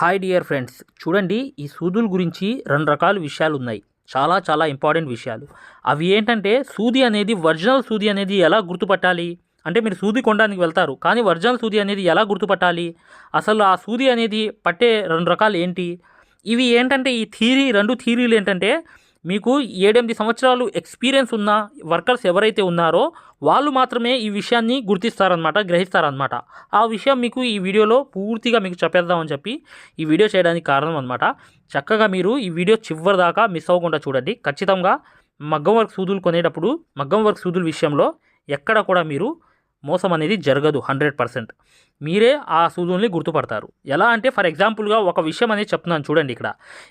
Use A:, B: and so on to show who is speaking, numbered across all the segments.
A: Hi dear friends. చూడండి ఈ సూదుల గురించి రెండు రకాల విషయాలు ఉన్నాయి చాలా చాలా ఇంపార్టెంట్ విషయాలు. అవి ఏంటంటే సూది అనేది ఒరిజినల్ సూది అనేది ఎలా గుర్తుపట్టాలి? అంటే మీరు సూది కొనడానికి వెళ్తారు కానీ ఒరిజినల్ సూది అనేది ఎలా గుర్తుపట్టాలి? అసలు ఆ సూది అనేది పట్టే రెండు రకాలు ఏంటి? ఇవి ఏంటంటే ఈ థీరీ రెండు థీరీలు ఏంటంటే మీకు ఏడెనిమిది సంవత్సరాలు ఎక్స్పీరియన్స్ ఉన్న వర్కర్స్ ఎవరైతే ఉన్నారో వాళ్ళు మాత్రమే ఈ విషయాన్ని గుర్తిస్తారనమాట గ్రహిస్తారనమాట ఆ విషయం మీకు ఈ వీడియోలో పూర్తిగా మీకు చెప్పేద్దామని చెప్పి ఈ వీడియో చేయడానికి కారణం అనమాట చక్కగా మీరు ఈ వీడియో చివరి దాకా మిస్ అవ్వకుండా చూడండి. ఖచ్చితంగా మగ్గం వర్క్ సూదులు కొనేటప్పుడు మగ్గం వర్క్ సూదుల విషయంలో ఎక్కడ కూడా మీరు మోసం అనేది జరగదు హండ్రెడ్ పర్సెంట్. మీరే ఆ సూదుల్ని గుర్తుపడతారు. ఎలా అంటే ఫర్ ఎగ్జాంపుల్గా ఒక విషయం అనేది చెప్తున్నాను చూడండి ఇక్కడ.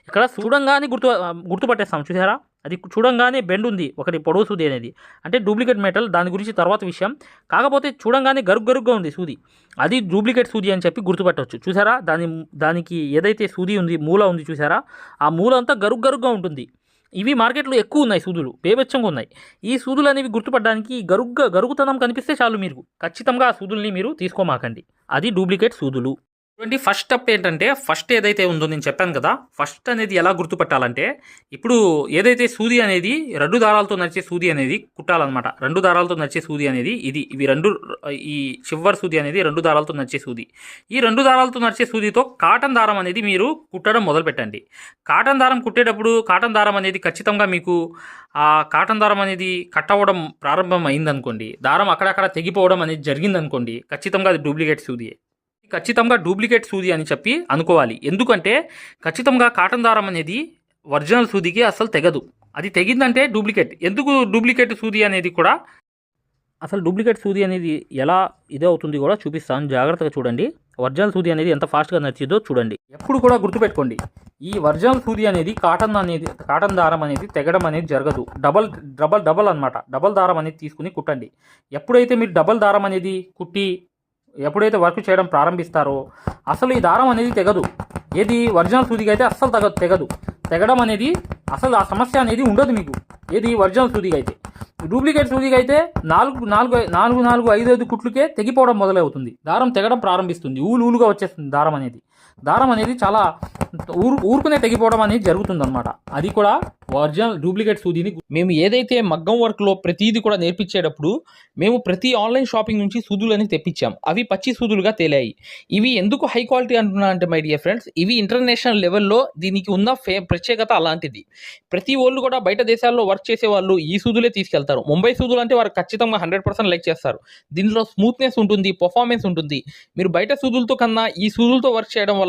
A: ఇక్కడ చూడంగానే గుర్తు గుర్తుపట్టేస్తాం చూసారా? అది చూడంగానే బెండ్ ఉంది ఒకటి పొడవు సూది అనేది. అంటే డూప్లికేట్ మెటల్ దాని గురించి తర్వాత విషయం. కాకపోతే చూడంగానే గరుగ్ గరుగ్గా ఉంది సూది. అది డూప్లికేట్ సూది అని చెప్పి గుర్తుపట్టవచ్చు చూసారా? దాని దానికి ఏదైతే సూది ఉంది మూల ఉంది చూసారా? ఆ మూల అంతా గరుగ్ గరుగ్గా ఉంటుంది. ఇవి మార్కెట్లో ఎక్కువ ఉన్నాయి సూదులు బేబెచ్చంగా ఉన్నాయి. ఈ సూదులు అనేవి గుర్తుపడడానికి గరుగ్గా గరుగుతనం కనిపిస్తే చాలు మీరు. ఖచ్చితంగా ఆ సూదుల్ని మీరు తీసుకోమాకండి. అది డూప్లికేట్ సూదులు. చూడండి ఫస్ట్ స్టెప్ ఏంటంటే ఫస్ట్ ఏదైతే ఉందో నేను చెప్పాను కదా ఫస్ట్ అనేది ఎలా గుర్తుపట్టాలంటే ఇప్పుడు ఏదైతే సూది అనేది రెండు దారాలతో నడిచే సూది అనేది కుట్టాలన్నమాట. రెండు దారాలతో నడిచే సూది అనేది ఇది. ఇవి రెండు ఈ చివరి సూది అనేది రెండు దారాలతో నడిచే సూది. ఈ రెండు దారాలతో నడిచే సూదితో కాటన్ దారం అనేది మీరు కుట్టడం మొదలు పెట్టండి కాటన్ దారం కుట్టేటప్పుడు కాటన్ దారం అనేది ఖచ్చితంగా మీకు ఆ కాటన్ దారం అనేది కట్ అవ్వడం ప్రారంభం అయిందనుకోండి దారం అక్కడక్కడ తెగిపోవడం అనేది జరిగిందనుకోండి ఖచ్చితంగా అది డూప్లికేట్ సూదియే ఖచ్చితంగా డూప్లికేట్ సూది అని చెప్పి అనుకోవాలి. ఎందుకంటే ఖచ్చితంగా కాటన్ దారం అనేది ఒరిజినల్ సూదికి అసలు తెగదు. అది తెగిందంటే డూప్లికేట్. ఎందుకు డూప్లికేట్ సూది అనేది కూడా? అసలు డూప్లికేట్ సూది అనేది ఎలా ఇదే అవుతుంది కూడా చూపిస్తాను. జాగ్రత్తగా చూడండి. ఒరిజినల్ సూది అనేది ఎంత ఫాస్ట్గా నచ్చిందో చూడండి. ఎప్పుడు కూడా గుర్తుపెట్టుకోండి. ఈ ఒరిజినల్ సూది అనేది కాటన్ అనేది కాటన్ దారం అనేది తెగడం అనేది జరగదు. డబల్ డబల్ డబల్ అనమాట డబల్ దారం అనేది తీసుకుని కుట్టండి. ఎప్పుడైతే మీరు డబల్ దారం అనేది కుట్టి ఎప్పుడైతే వర్క్ చేయడం ప్రారంభిస్తారో అసలు ఈ దారం అనేది తెగదు. ఏది ఒరిజినల్ సూదికి అయితే అస్సలు తెగ తెగదు. తెగడం అనేది అసలు ఆ సమస్య అనేది ఉండదు మీకు. ఏది ఒరిజినల్ సూదికి అయితే. డూప్లికేట్ సూదికి అయితే నాలుగు నాలుగు నాలుగు నాలుగు ఐదు ఐదు కుట్లకే తెగిపోవడం మొదలవుతుంది. దారం తెగడం ప్రారంభిస్తుంది. ఊలు ఊలుగా వచ్చేస్తుంది దారం అనేది. దారం అనేది చాలా ఊరు ఊరుకునే తెగిపోవడం అనేది జరుగుతుందన్నమాట. అది కూడా ఒరిజినల్ డూప్లికేట్ సూదిని
B: మేము ఏదైతే మగ్గం వర్క్లో ప్రతిదీ కూడా నేర్పించేటప్పుడు మేము ప్రతి ఆన్లైన్ షాపింగ్ నుంచి సూదులని తెప్పించాం. అవి పచ్చి సూదులుగా తేలాయి. ఇవి ఎందుకు హై క్వాలిటీ అంటున్నా అంటే మై డియర్ ఫ్రెండ్స్ ఇవి ఇంటర్నేషనల్ లెవెల్లో దీనికి ఉన్న ఫే ప్రత్యేకత అలాంటిది. ప్రతి వాళ్ళు కూడా బయట దేశాల్లో వర్క్ చేసే వాళ్ళు ఈ సూదులే తీసుకెళ్తారు. ముంబై సూదులు అంటే వారు ఖచ్చితంగా హండ్రెడ్ పర్సెంట్ లైక్ చేస్తారు. దీనిలో స్మూత్నెస్ ఉంటుంది పర్ఫార్మెన్స్ ఉంటుంది. మీరు బయట సూదులతో కన్నా ఈ సూదులతో వర్క్ చేయడం వల్ల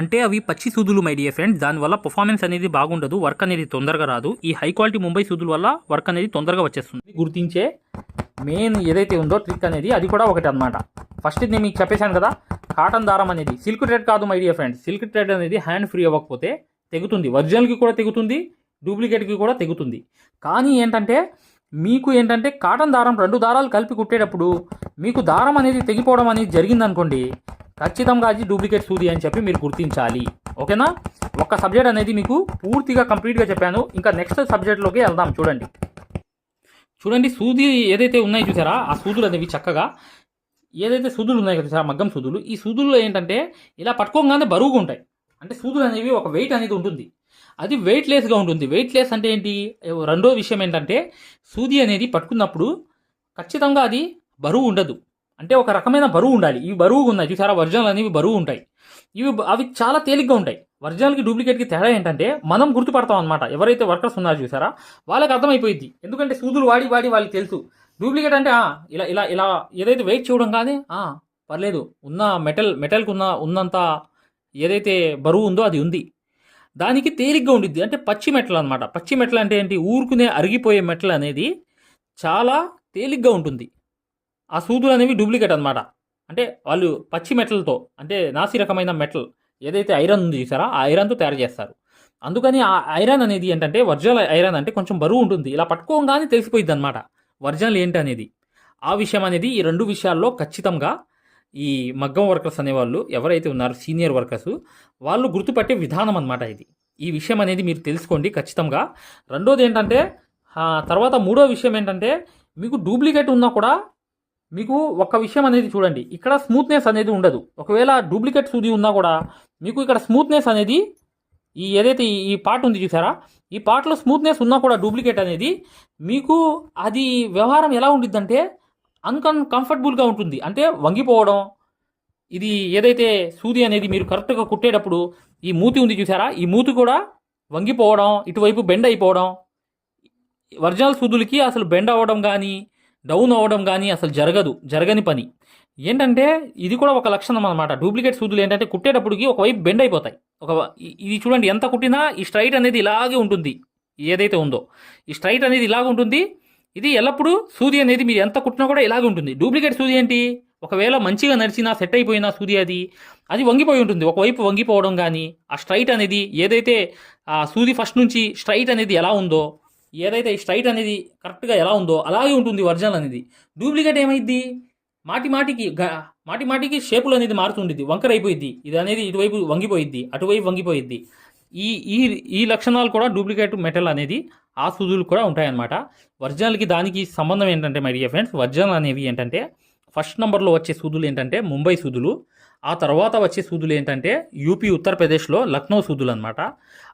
A: అంటే అవి పచ్చి సూదులు మై డియర్ ఫ్రెండ్స్ దానివల్ల పర్ఫార్మెన్స్ అనేది బాగుండదు వర్క్ అనేది తొందరగా రాదు. ఈ హై క్వాలిటీ ముంబై సూదుల వల్ల వర్క్ అనేది తొందరగా వచ్చేస్తుంది. గుర్తించే మెయిన్ ఏదైతే ఉందో ట్రిక్ అనేది అది కూడా ఒకటి అనమాట ఫస్ట్ నేను మీకు చెప్పేశాను కదా కాటన్ దారం అనేది. సిల్క్ థ్రెడ్ కాదు my dear friends silk thread అనేది హ్యాండ్ ఫ్రీ అవ్వకపోతే తెగుతుంది. ఒరిజినల్కి కూడా తెగుతుంది డూప్లికేట్కి కూడా తెగుతుంది. కానీ ఏంటంటే మీకు ఏంటంటే కాటన్ దారం రెండు దారాలు కలిపి కుట్టేటప్పుడు మీకు దారం అనేది తెగిపోవడం అనేది జరిగిందనుకోండి ఖచ్చితంగా అది డూప్లికేట్ సూది అని చెప్పి మీరు గుర్తించాలి. ఓకేనా? ఒక సబ్జెక్ట్ అనేది మీకు పూర్తిగా కంప్లీట్గా చెప్పాను. ఇంకా నెక్స్ట్ సబ్జెక్ట్లోకి వెళ్దాం. చూడండి. చూడండి సూది ఏదైతే ఉన్నాయో చూసారా? ఆ సూదులు అనేవి చక్కగా ఏదైతే సూదులు ఉన్నాయో కదా చూసారా? మగ్గం సూదులు. ఈ సూదుల్లో ఏంటంటే ఇలా పట్టుకోగానే బరువుగా ఉంటాయి. అంటే సూదులు అనేవి ఒక వెయిట్ అనేది ఉంటుంది. అది వెయిట్ లెస్గా ఉంటుంది. వెయిట్ లెస్ అంటే ఏంటి? రెండో విషయం ఏంటంటే సూది అనేది పట్టుకున్నప్పుడు ఖచ్చితంగా అది బరువు ఉండదు. అంటే ఒక రకమైన బరువు ఉండాలి. ఇవి బరువుగా ఉన్నాయి. చూసారా? ఒరిజినల్ అనేవి బరువు ఉంటాయి. ఇవి అవి చాలా తేలిగ్గా ఉంటాయి. ఒరిజినల్కి డూప్లికేట్కి తేడా ఏంటంటే మనం గుర్తుపడతాం అనమాట ఎవరైతే వర్కర్స్ ఉన్నారో చూసారా? వాళ్ళకి అర్థమైపోయింది ఎందుకంటే సూదులు వాడి వాడి వాళ్ళకి తెలుసు. డూప్లికేట్ అంటే ఇలా ఇలా ఇలా ఏదైతే వెయిట్ చూడడం కానీ పర్లేదు. ఉన్న మెటల్ మెటల్కి ఉన్న ఉన్నంత ఏదైతే బరువు ఉందో అది ఉంది. దానికి తేలిగ్గా ఉండిద్ది. అంటే పచ్చి మెటల్ అనమాట పచ్చి మెటల్ అంటే ఏంటి? ఊరుకునే అరిగిపోయే మెటల్ అనేది చాలా తేలిగ్గా ఉంటుంది. ఆ సూదులు అనేవి డూప్లికేట్ అనమాట అంటే వాళ్ళు పచ్చి మెటల్తో అంటే నాసి రకమైన మెటల్ ఏదైతే ఐరన్ ఉంది చూసారా? ఆ ఐరన్తో తయారు చేస్తారు. అందుకని ఆ ఐరన్ అనేది ఏంటంటే వర్జనల్ ఐరన్ అంటే కొంచెం బరువు ఉంటుంది. ఇలా పట్టుకోగానే తెలిసిపోయింది అనమాట వర్జనల్ ఏంటి అనేది. ఆ విషయం అనేది ఈ రెండు విషయాల్లో ఖచ్చితంగా ఈ మగ్గం వర్కర్స్ అనేవాళ్ళు ఎవరైతే ఉన్నారో సీనియర్ వర్కర్స్ వాళ్ళు గుర్తుపట్టే విధానం అనమాట ఇది. ఈ విషయం అనేది మీరు తెలుసుకోండి ఖచ్చితంగా. రెండోది ఏంటంటే తర్వాత మూడో విషయం ఏంటంటే మీకు డూప్లికేట్ ఉన్నా కూడా మీకు ఒక విషయం అనేది చూడండి. ఇక్కడ స్మూత్నెస్ అనేది ఉండదు. ఒకవేళ డూప్లికేట్ సూది ఉన్నా కూడా మీకు ఇక్కడ స్మూత్నెస్ అనేది ఈ ఏదైతే ఈ- పార్ట్ ఉంది చూసారా? ఈ పార్ట్లో స్మూత్నెస్ ఉన్నా కూడా డూప్లికేట్ అనేది మీకు అది వ్యవహారం ఎలా ఉండిద్దంటే అన్కన్ కంఫర్టబుల్గా ఉంటుంది. అంటే వంగిపోవడం ఇది ఏదైతే సూది అనేది మీరు కరెక్ట్గా కుట్టేటప్పుడు ఈ మూతి ఉంది చూసారా? ఈ మూతి కూడా వంగిపోవడం ఇటువైపు బెండ్ అయిపోవడం ఒరిజినల్ సూదులకి అసలు బెండ్ అవ్వడం కానీ డౌన్ అవ్వడం కానీ అసలు జరగదు జరగని పని. ఏంటంటే ఇది కూడా ఒక లక్షణం అనమాట డూప్లికేట్ సూదులు ఏంటంటే కుట్టేటప్పటికి ఒకవైపు బెండ్ అయిపోతాయి. ఒక ఇది చూడండి ఎంత కుట్టినా ఈ స్ట్రైట్ అనేది ఇలాగే ఉంటుంది. ఏదైతే ఉందో. ఈ స్ట్రైట్ అనేది ఇలాగ ఉంటుంది. ఇది ఎల్లప్పుడూ సూది అనేది మీరు ఎంత కుట్టినా కూడా ఇలాగే ఉంటుంది. డూప్లికేట్ సూది ఏంటి? ఒకవేళ మంచిగా నడిచినా సెట్ అయిపోయినా సూది అది అది వంగిపోయి ఉంటుంది. ఒకవైపు వంగిపోవడం కానీ ఆ స్ట్రైట్ అనేది ఏదైతే ఆ సూది ఫస్ట్ నుంచి స్ట్రైట్ అనేది ఎలా ఉందో ఏదైతే ఈ స్ట్రైట్ అనేది కరెక్ట్గా ఎలా ఉందో అలాగే ఉంటుంది ఒరిజినల్ అనేది. డూప్లికేట్ ఏమైద్ది? మాటి మాటికి మాటి మాటికి షేపులు అనేది మారుతుండిద్ది వంకర అయిపోయిద్ది ఇది అనేది ఇటువైపు వంగిపోయిద్ది అటువైపు వంగిపోయిద్ది. ఈ ఈ ఈ లక్షణాలు కూడా డూప్లికేట్ మెటల్ అనేది ఆ సూదులు కూడా ఉంటాయన్నమాట. ఒరిజినల్కి దానికి సంబంధం ఏంటంటే మై డియర్ ఫ్రెండ్స్ ఒరిజినల్ అనేవి ఏంటంటే ఫస్ట్ నెంబర్లో వచ్చే సూదులు ఏంటంటే ముంబై సూదులు. ఆ తర్వాత వచ్చే సూదులు ఏంటంటే యూపీ ఉత్తరప్రదేశ్లో లక్నో సూదులు అనమాట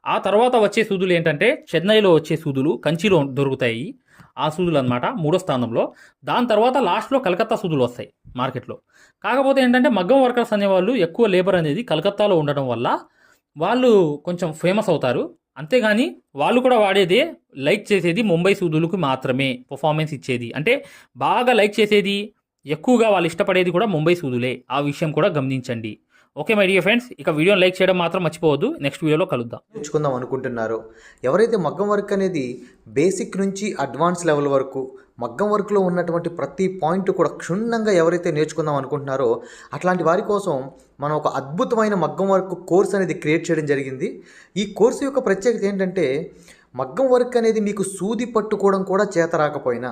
A: ఆ తర్వాత వచ్చే సూదులు ఏంటంటే చెన్నైలో వచ్చే సూదులు కంచిలో దొరుకుతాయి. ఆ సూదులు అనమాట మూడో స్థానంలో. దాని తర్వాత లాస్ట్లో కలకత్తా సూదులు వస్తాయి మార్కెట్లో. కాకపోతే ఏంటంటే మగ్గం వర్కర్స్ అనేవాళ్ళు ఎక్కువ లేబర్ అనేది కలకత్తాలో ఉండడం వల్ల వాళ్ళు కొంచెం ఫేమస్ అవుతారు. అంతేగాని వాళ్ళు కూడా వాడేదే లైక్ చేసేది ముంబై సూదులకు మాత్రమే పర్ఫార్మెన్స్ ఇచ్చేది. అంటే బాగా లైక్ చేసేది ఎక్కువగా వాళ్ళు ఇష్టపడేది కూడా ముంబై సూదులే. ఆ విషయం కూడా గమనించండి. ఓకే మై డియర్ ఫ్రెండ్స్ ఇక వీడియోని లైక్ చేయడం మాత్రం మర్చిపోవద్దు. నెక్స్ట్ వీడియోలో కలుద్దాం.
C: నేర్చుకుందాం అనుకుంటున్నారు. ఎవరైతే మగ్గం వర్క్ అనేది బేసిక్ నుంచి అడ్వాన్స్ లెవెల్ వరకు మగ్గం వర్క్లో ఉన్నటువంటి ప్రతి పాయింట్ కూడా క్షుణ్ణంగా ఎవరైతే నేర్చుకుందాం అనుకుంటున్నారో అట్లాంటి వారి కోసం మనం ఒక అద్భుతమైన మగ్గం వర్క్ కోర్స్ అనేది క్రియేట్ చేయడం జరిగింది. ఈ కోర్సు యొక్క ప్రత్యేకత ఏంటంటే మగ్గం వర్క్ అనేది మీకు సూది పట్టుకోవడం కూడా చేత రాకపోయినా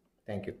C: థ్యాంక్ యూ